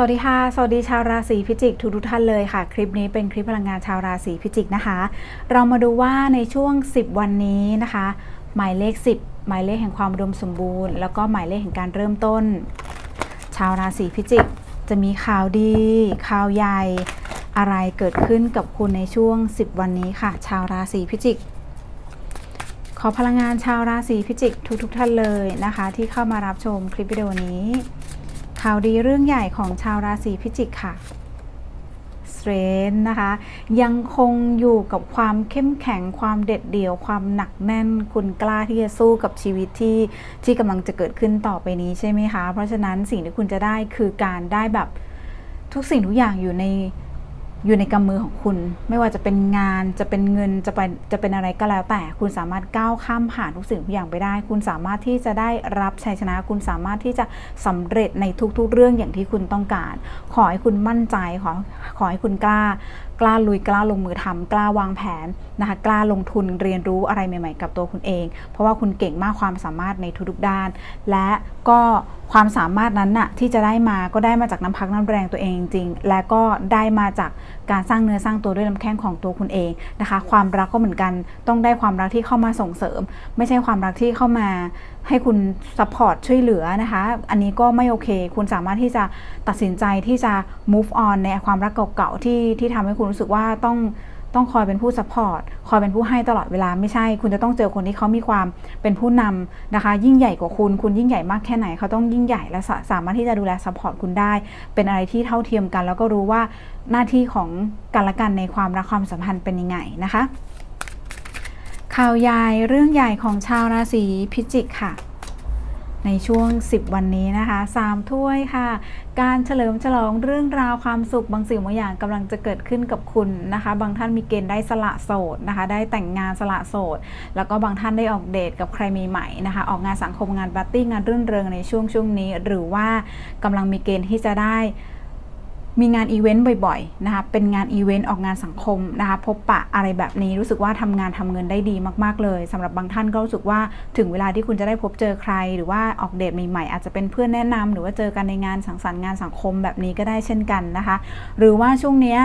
สวัสดีค่ะ สวัสดีชาวราศีพิจิกทุกทุกท่านเลยค่ะ คลิปนี้เป็นคลิปพลังงานชาวราศีพิจิกนะคะ เรามาดูว่าในช่วง 10 วันนี้นะคะ หมายเลข 10 หมายเลขแห่งความอุดมสมบูรณ์ แล้วก็หมายเลขแห่งการเริ่มต้น ชาวราศีพิจิกจะมีข่าวดี ข่าวใหญ่อะไรเกิดขึ้นกับคุณในช่วง 10 วันนี้ค่ะ ชาวราศีพิจิก ขอพลังงานชาวราศีพิจิกทุกๆทท่านเลยนะคะ ที่เข้ามารับชมคลิปวิดีโอนี้ ข่าวดีเรื่องใหญ่ของชาวราศีพิจิกค่ะสเตรนนะคะ ยังคงอยู่กับความเข้มแข็งความเด็ดเดี่ยว ความหนักแน่น คุณกล้าที่จะสู้กับชีวิตที่ที่กำลังจะเกิดขึ้นต่อไปนี้ใช่ไหมคะ เพราะฉะนั้นสิ่งที่คุณจะได้คือการได้แบบทุกสิ่งทุกอย่างอยู่ใน อยู่ในกำมือของคุณ ไม่ว่าจะเป็นงานจะเป็นเงินจะเป็นจะเป็นอะไรก็แล้วแต่ คุณสามารถก้าวข้ามผ่านทุกสิ่งทุกอย่างไปได้ คุณสามารถที่จะได้รับชัยชนะ คุณสามารถที่จะสำเร็จในทุกๆ เรื่องอย่างที่คุณต้องการ ขอให้คุณมั่นใจขอขอให้คุณกล้ากล้าลุยกล้าลงมือทำกล้าวางแผนนะคะกล้าลงทุนเรียนรู้อะไรใหม่ ๆ กับตัวคุณเอง เพราะว่าคุณเก่งมากความสามารถในทุกๆด้าน และก็ ความสามารถนั้นน่ะที่จะได้มาก็ได้มาจากน้ำพักน้ำแรงตัวเองจริงๆและก็ได้มาจากการสร้างเนื้อสร้างตัวด้วยลำแข้งของตัวคุณเองนะคะ ความรักก็เหมือนกันต้องได้ความรักที่เข้ามาส่งเสริม ไม่ใช่ความรักที่เข้ามาให้คุณซัพพอร์ตช่วยเหลือนะคะ อันนี้ก็ไม่โอเค คุณสามารถที่จะตัดสินใจที่จะ move on ในความรักเก่าๆที่ที่ทำให้คุณรู้สึกว่าต้อง ต้องคอยเป็นผู้ซัพพอร์ตคอยเป็นผู้ให้ตลอดเวลาไม่ใช่ คุณจะต้องเจอคนที่เขามีความเป็นผู้นำนะคะ ยิ่งใหญ่กว่าคุณ คุณยิ่งใหญ่มากแค่ไหนเขาต้องยิ่งใหญ่และสาสามารถที่จะดูแลซัพพอร์ตคุณได้ เป็นอะไรที่เท่าเทียมกัน แล้วก็รู้ว่าหน้าที่ของกันและกันในความรักความสัมพันธ์เป็นยังไงนะคะ ข่าวใหญ่เรื่องใหญ่ของชาวราศีพิจิกค่ะ ในช่วง 10 วันนี้นะคะ 3 ถ้วยค่ะ การเฉลิมฉลองเรื่องราวความสุขบางสิ่งบางอย่างกำลังจะเกิดขึ้นกับคุณนะคะ บางท่านมีเกณฑ์ได้สละโสดนะคะ ได้แต่งงานสละโสด แล้วก็บางท่านได้ออกเดทกับใครใหม่ๆนะคะ ออกงานสังคมงานปาร์ตี้งานรื่นเริงในช่วงช่วงนี้ หรือว่ากำลังมีเกณฑ์ที่จะได้ มีงานอีเวนต์บ่อยๆนะคะเป็นงานอีเวนต์ออกงานสังคมนะคะพบปะอะไรแบบนี้รู้สึกว่าทำงานทำเงินได้ดีมากๆเลยสำหรับบางท่านก็รู้สึกว่าถึงเวลาที่คุณจะได้พบเจอใคร หรือว่าออกเดทใหม่ๆอาจจะเป็นเพื่อนแนะนำหรือว่าเจอกันในงานสังสรรค์งานสังคมแบบนี้ก็ได้เช่นกันนะคะ หรือว่าช่วงนี้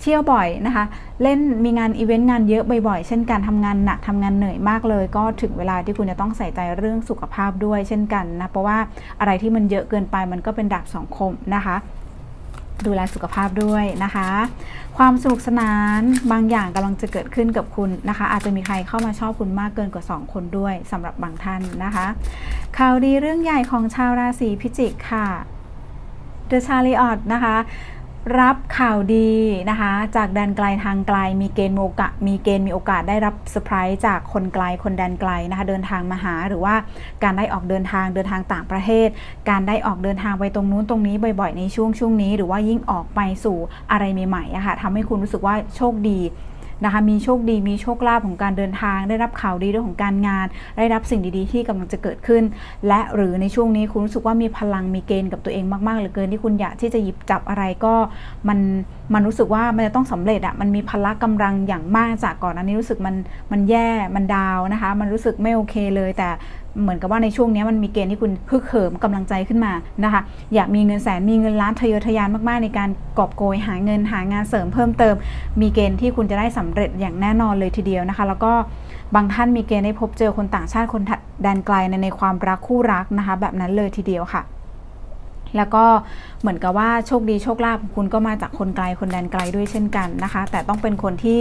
เที่ยวบ่อยนะคะ เล่นมีงานอีเวนต์งานเยอะบ่อยๆ เช่นกันทำงานหนักทำงานเหนื่อยมากเลย ก็ถึงเวลาที่คุณจะต้องใส่ใจเรื่องสุขภาพด้วยเช่นกันนะเพราะว่าอะไรที่มันเยอะเกินไปมันก็เป็นดาบสองคมนะคะ ดูแลสุขภาพด้วยนะคะ ความสนุกสนานบางอย่างกำลังจะเกิดขึ้นกับคุณนะคะ อาจจะมีใครเข้ามาชอบคุณมากเกินกว่า 2 คนด้วยสำหรับบางท่านนะคะ ข่าวดีเรื่องใหญ่ของชาวราศีพิจิกค่ะ The Chariot นะคะ รับข่าวดีนะคะ จากแดนไกลทางไกลมีเกณฑ์มีโอกาสมีเกณฑ์มีโอกาสได้รับเซอร์ไพรส์จากคนไกลคนแดนไกลนะคะเดินทางมาหาหรือว่าการได้ออกเดินทางเดินทางต่างประเทศ การได้ออกเดินทางไปตรงนู้นตรงนี้บ่อยๆ ในช่วงช่วงนี้ หรือว่ายิ่งออกไปสู่อะไรใหม่ๆอะค่ะทำให้คุณรู้สึกว่าโชคดี นะคะมีโชคดีมีโชคลาภของการเดินทาง ได้รับข่าวดีเรื่องของการงาน ได้รับสิ่งดีๆ ที่กำลังจะเกิดขึ้น และหรือในช่วงนี้คุณรู้สึกว่ามีพลังมีเกณฑ์กับตัวเองมากๆเหลือเกินที่คุณอยากที่จะหยิบจับอะไรก็มันมันรู้สึกว่ามันจะต้องสำเร็จอะมันมีพละกำลังอย่างมากจากก่อนอันนี้รู้สึกมันมันแย่มันดาวนะคะ มันรู้สึกไม่โอเคเลยแต่ เหมือนกับว่าในช่วงนี้มันมีเกณฑ์ที่คุณฮึกเหิมกำลังใจขึ้นมานะคะ อยากมีเงินแสนมีเงินล้านทะเยอทะยานมากๆ ในการกอบโกยหาเงินหางานเสริมเพิ่มเติม มีเกณฑ์ที่คุณจะได้สำเร็จอย่างแน่นอนเลยทีเดียวนะคะ แล้วก็บางท่านมีเกณฑ์ได้พบเจอคนต่างชาติคนแดนไกลในในความรักคู่รักนะคะ แบบนั้นเลยทีเดียวค่ะแล้วก็เหมือนกับว่าโชคดีโชคลาภของคุณก็มาจากคนไกลคนแดนไกลด้วยเช่นกันนะคะ แต่ต้องเป็นคนที่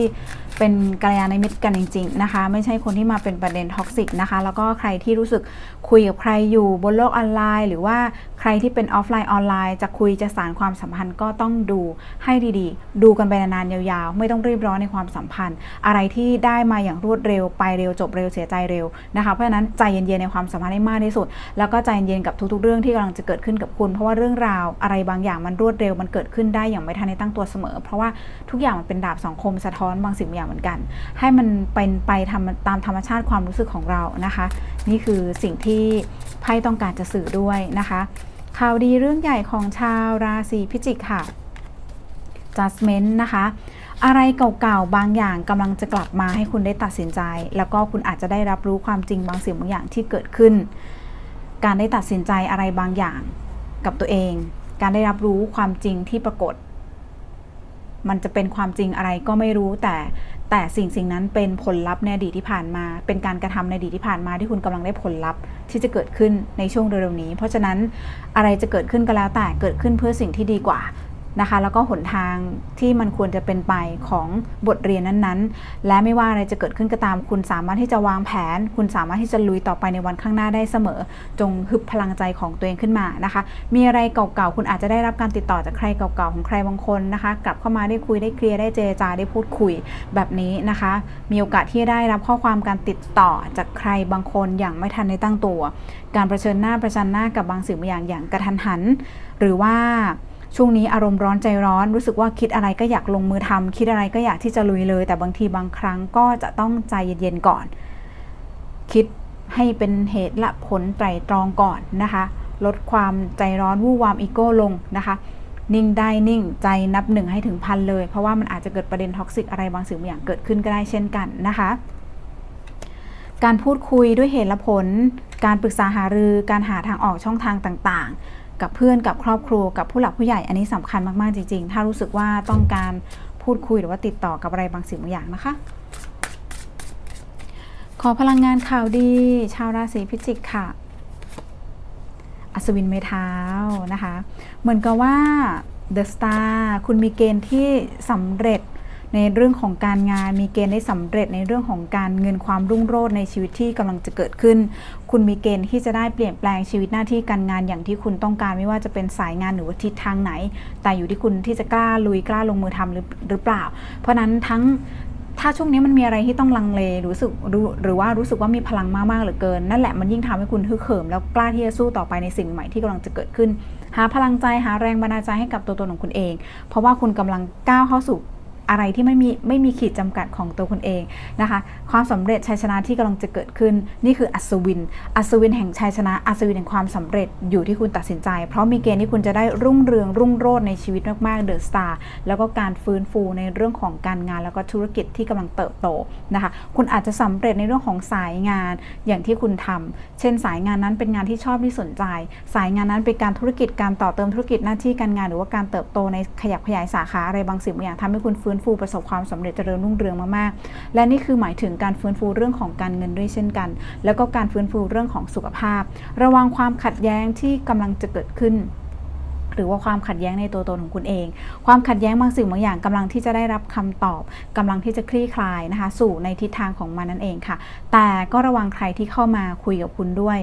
เป็นกัลยาณมิตรกันจริง ๆ นะคะ ไม่ใช่คนที่มาเป็นประเด็นท็อกซิกนะคะ แล้วก็ใครที่รู้สึกคุยกับใครอยู่บนโลกออนไลน์ หรือว่าใครที่เป็นออฟไลน์ออนไลน์ จะคุยจะสารความสัมพันธ์ก็ต้องดูให้ดีๆ ดูกันไปนานๆยาวๆ ไม่ต้องรีบร้อนในความสัมพันธ์ อะไรที่ได้มาอย่างรวดเร็วไปเร็วจบเร็วเสียใจเร็วนะคะเพราะฉะนั้นใจเย็นๆในความสัมพันธ์ให้มากที่สุด แล้วก็ใจเย็นๆกับทุกๆ เรื่องที่กำลังจะเกิดขึ้นกับคุณ เพราะว่าเรื่องราวอะไรบางอย่างมันรวดเร็วมันเกิดขึ้นได้อย่างไม่ทันในตั้งตัวเสมอ เพราะว่าทุกอย่างมันเป็นดาบสองคมสะท้อนบางสิ่งบางอย่างเหมือนกัน ให้มันเป็นไปทำตามธรรมชาติความรู้สึกของเรานะคะ นี่คือสิ่งที่ไพ่ต้องการจะสื่อด้วยนะคะ ข่าวดีเรื่องใหญ่ของชาวราศีพิจิกค่ะ judgment นะคะอะไรเก่าๆ บางอย่างกำลังจะกลับมาให้คุณได้ตัดสินใจ แล้วก็คุณอาจจะได้รับรู้ความจริงบางสิ่งบางอย่างที่เกิดขึ้น การได้ตัดสินใจอะไรบางอย่างกับตัวเอง การได้รับรู้ความจริงที่ปรากฏ มันจะเป็นความจริงอะไรก็ไม่รู้แต่ แต่สิ่งสิ่งนั้นเป็นผลลัพธ์ในอดีตที่ผ่านมา เป็นการกระทำในอดีตที่ผ่านมาที่คุณกำลังได้ผลลัพธ์ที่จะเกิดขึ้นในช่วงเร็วๆนี้ เพราะฉะนั้นอะไรจะเกิดขึ้นก็แล้วแต่เกิดขึ้นเพื่อสิ่งที่ดีกว่า นะคะ แล้วก็หนทางที่มันควรจะเป็นไปของบทเรียนนั้นๆ และไม่ว่าอะไรจะเกิดขึ้นก็ตาม คุณสามารถที่จะวางแผน คุณสามารถที่จะลุยต่อไปในวันข้างหน้าได้เสมอ จงฮึบพลังใจของตัวเองขึ้นมานะคะ มีอะไรเก่าๆ คุณอาจจะได้รับการติดต่อจากใครเก่าๆของใครบางคนนะคะ กลับเข้ามาได้คุยได้เคลียร์ได้เจรจาได้พูดคุยแบบนี้นะคะ มีโอกาสที่จะได้รับข้อความการติดต่อจากใครบางคนอย่างไม่ทันได้ตั้งตัว การประชิญหน้าประชันหน้ากับบางสิ่งบางอย่างอย่างกระทันหัน หรือว่า ช่วงนี้อารมณ์ร้อนใจร้อน รู้สึกว่าคิดอะไรก็อยากลงมือทำคิดอะไรก็อยากที่จะลุยเลย แต่บางทีบางครั้งก็จะต้องใจเย็นๆก่อน คิดให้เป็นเหตุและผลไตรตรองก่อนนะคะ ลดความใจร้อนวู่วามอีโก้ลงนะคะ นิ่งได้นิ่งใจนับหนึ่งให้ถึงพันเลย เพราะว่ามันอาจจะเกิดประเด็นท็อกซิกอะไรบางสิ่งบางอย่างเกิดขึ้นก็ได้เช่นกันนะคะการพูดคุยด้วยเหตุและผล การปรึกษาหารือ การหาทางออกช่องทางต่างๆ กับเพื่อนกับครอบครัวกับผู้หลักผู้ใหญ่อันนี้สำคัญมาก ๆ จริง ๆ ถ้ารู้สึกว่าต้องการพูดคุยหรือว่าติดต่อกับอะไรบางสิ่งบางอย่างนะคะ ขอพลังงานข่าวดี ชาวราศีพิจิกค่ะ อัศวินเมทาวนะคะ เหมือนกับว่า The Star คุณมีเกณฑ์ที่สำเร็จ ในเรื่องของการงานมีเกณฑ์ได้สำเร็จในเรื่องของการเงินความรุ่งโรจน์ในชีวิตที่กำลังจะเกิดขึ้น คุณมีเกณฑ์ที่จะได้เปลี่ยนแปลงชีวิตหน้าที่การงานอย่างที่คุณต้องการไม่ว่าจะเป็นสายงานหรือว่าทิศทางไหน แต่อยู่ที่คุณที่จะกล้าลุยกล้าลงมือทำหรือหรือเปล่า เพราะนั้นทั้งถ้าช่วงนี้มันมีอะไรที่ต้องลังเลรู้สึกรู้หรือว่ารู้สึกว่ามีพลังมากๆเหลือเกิน นั่นแหละมันยิ่งทำให้คุณฮึกเหิมแล้วกล้าที่จะสู้ต่อไปในสิ่งใหม่ที่กำลังจะเกิดขึ้น หาพลังใจหาแรงบันดาลใจให้กับตัวตนของคุณเอง เพราะว่าคุณกำลังก้าวเข้าสู่ อะไรที่ไม่มีไม่มีขีดจำกัดของตัวคุณเองนะคะ ความสำเร็จชัยชนะที่กำลังจะเกิดขึ้น นี่คืออัศวิน อัศวินแห่งชัยชนะ อัศวินแห่งความสำเร็จอยู่ที่คุณตัดสินใจ เพราะมีเกณฑ์ที่คุณจะได้รุ่งเรืองรุ่งโรจน์ในชีวิตมากๆเดอะสตาร์แล้วก็การฟื้นฟูในเรื่องของการงาน แล้วก็ธุรกิจที่กำลังเติบโตนะคะ คุณอาจจะสำเร็จในเรื่องของสายงานอย่างที่คุณทำเช่น สายงานนั้นเป็นงานที่ชอบที่สนใจ สายงานนั้นเป็นการธุรกิจการต่อเติมธุรกิจหน้าที่การงาน หรือว่าการเติบโตในขยับขยายสาขาอะไรบางสิ่งบางอย่างทำให้คุณฟื้นฟูประสบความสำเร็จเจริญรุ่งเรืองมากๆ และนี่คือหมายถึงการฟื้นฟูเรื่องของการเงินด้วยเช่นกัน แล้วก็การฟื้นฟูเรื่องของสุขภาพ ระวังความขัดแย้งที่กำลังจะเกิดขึ้นหรือว่าความขัดแย้งในตัวตนของคุณเอง ความขัดแย้งบางสิ่งบางอย่างกำลังที่จะได้รับคำตอบกำลังที่จะคลี่คลายนะคะ สู่ในทิศทางของมันนั่นเองค่ะ แต่ก็ระวังใครที่เข้ามาคุยกับคุณด้วย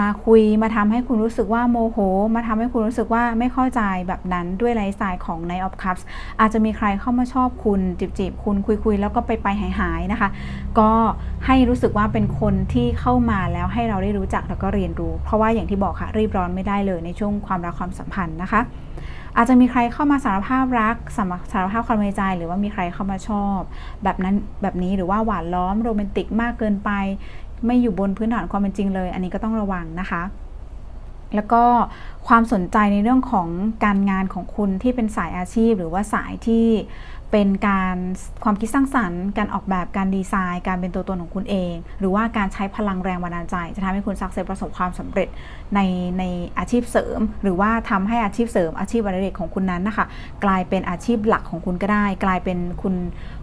มาคุยมาทำให้คุณรู้สึกว่าโมโห มาทำให้คุณรู้สึกว่าไม่เข้าใจแบบนั้นด้วยไลฟ์สไตล์ของ Night of Cups อาจจะมีใครเข้ามาชอบคุณจีบจีบๆคุณคุยคุยๆแล้วก็ไปไปหายหายๆนะคะ ก็ให้รู้สึกว่าเป็นคนที่เข้ามาแล้วให้เราได้รู้จักแล้วก็เรียนรู้ เพราะว่าอย่างที่บอกค่ะรีบร้อนไม่ได้เลยในช่วงความรักความสัมพันธ์นะคะ อาจจะมีใครเข้ามาสารภาพรักสารสารภาพความในใจ หรือว่ามีใครเข้ามาชอบ แบบนั้นแบบนี้หรือว่าหวานล้อมโรแมนติกมากเกินไป ไม่อยู่บนพื้นฐานความเป็นจริงเลย อันนี้ก็ต้องระวังนะคะ แล้วก็ความสนใจในเรื่องของการงานของคุณที่เป็นสายอาชีพ หรือว่าสายที่เป็นการความคิดสร้างสรรค์ การออกแบบการดีไซน์ การเป็นตัวตนของคุณเอง หรือว่าการใช้พลังแรงบันดาลใจ จะทำให้คุณสักเซสประสบความสำเร็จในในอาชีพเสริม หรือว่าทำให้อาชีพเสริม อาชีพอะไรเด็กของคุณนั้นนะคะกลายเป็นอาชีพหลักของคุณก็ได้ กลายเป็นคุณ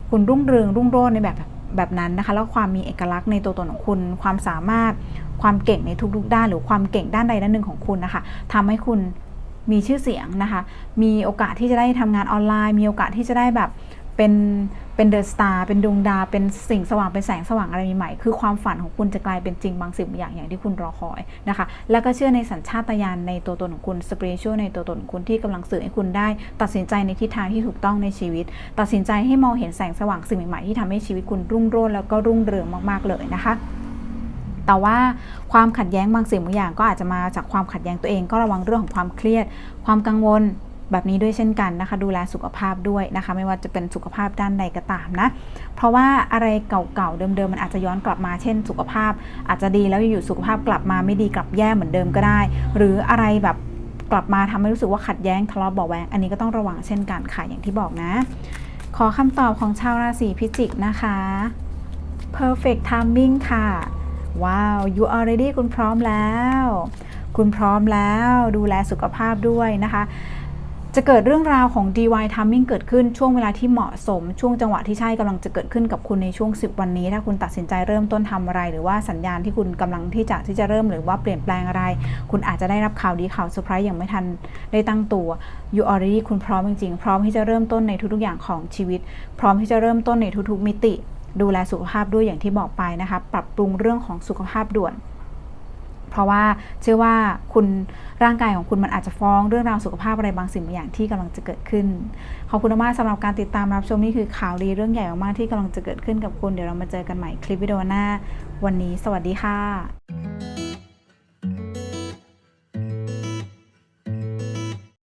คุณรุ่งเรืองรุ่งโรจน์ในแบบ แบบนั้นนะคะแล้วความมีเอกลักษณ์ในตัวตนของคุณ ความสามารถความเก่งในทุกๆ ด้าน หรือความเก่งด้านใดด้านหนึ่งของคุณนะคะทำให้คุณมีชื่อเสียงนะคะ มีโอกาสที่จะได้ทำงานออนไลน์ มีโอกาสที่จะได้แบบ เป็นเป็นเดอะสตาร์เป็นดวงดาวเป็นสิ่งสว่างเป็นแสงสว่างอะไรใหม่ๆคือความฝันของคุณจะกลายเป็นจริงบางสิ่งบางอย่างอย่างที่คุณรอคอยนะคะ แล้วก็เชื่อในสัญชาตญาณในตัวตนของคุณสเปริชวลในตัวตนของคุณที่กำลังสื่อให้คุณได้ ตัดสินใจในทิศทางที่ถูกต้องในชีวิต ตัดสินใจให้มองเห็นแสงสว่างสิ่งใหม่ๆที่ทำให้ชีวิตคุณรุ่งโรจน์แล้วก็รุ่งเรืองมากๆเลยนะคะแต่ว่าความขัดแย้งบางสิ่งบางอย่างก็อาจจะมาจากความขัดแย้งตัวเองก็ระวังเรื่องของความเครียด ความกังวล แบบนี้ด้วยเช่นกันนะคะ ดูแลสุขภาพด้วยนะคะ ไม่ว่าจะเป็นสุขภาพด้านใดก็ตามนะ เพราะว่าอะไรเก่าๆเดิมๆมันอาจจะย้อนกลับมาเช่น สุขภาพอาจจะดีแล้วอยู่สุขภาพกลับมาไม่ดีกลับแย่เหมือนเดิมก็ได้ หรืออะไรแบบกลับมาทำให้รู้สึกว่าขัดแย้งทะเลาะเบาะแวงอันนี้ก็ต้องระวังเช่นกันค่ะอย่างที่บอกนะ ขอคำตอบของชาวราศีพิจิกนะคะ perfect timing ค่ะว้าว you are ready คุณพร้อมแล้ว คุณพร้อมแล้วดูแลสุขภาพด้วยนะคะ จะเกิดเรื่องราวของ DY timing เกิดขึ้นช่วงเวลาที่เหมาะสม ช่วงจังหวะที่ใช่กำลังจะเกิดขึ้นกับคุณในช่วง 10 วันนี้ ถ้าคุณตัดสินใจเริ่มต้นทำอะไร หรือว่าสัญญาณที่คุณกำลังที่จะที่จะเริ่มหรือว่าเปลี่ยนแปลงอะไร คุณอาจจะได้รับข่าวดีข่าวเซอร์ไพรส์อย่างไม่ทันได้ตั้งตัว you already คุณพร้อมจริงๆ พร้อมที่จะเริ่มต้นในทุกๆอย่างของชีวิต พร้อมที่จะเริ่มต้นในทุกๆมิติ ดูแลสุขภาพด้วยอย่างที่บอกไปนะคะปรับปรุงเรื่องของสุขภาพด่วน เพราะว่าเชื่อว่าคุณร่างกายของคุณมันอาจจะฟ้องเรื่องราวสุขภาพอะไรบางสิ่งบางอย่างที่กำลังจะเกิดขึ้น ขอบคุณมากสำหรับการติดตามรับชมนี่คือข่าวดีเรื่องใหญ่มากๆที่กำลังจะเกิดขึ้นกับคุณเดี๋ยวเรามาเจอกันใหม่คลิปวิดีโอหน้า วันนี้ สวัสดีค่ะ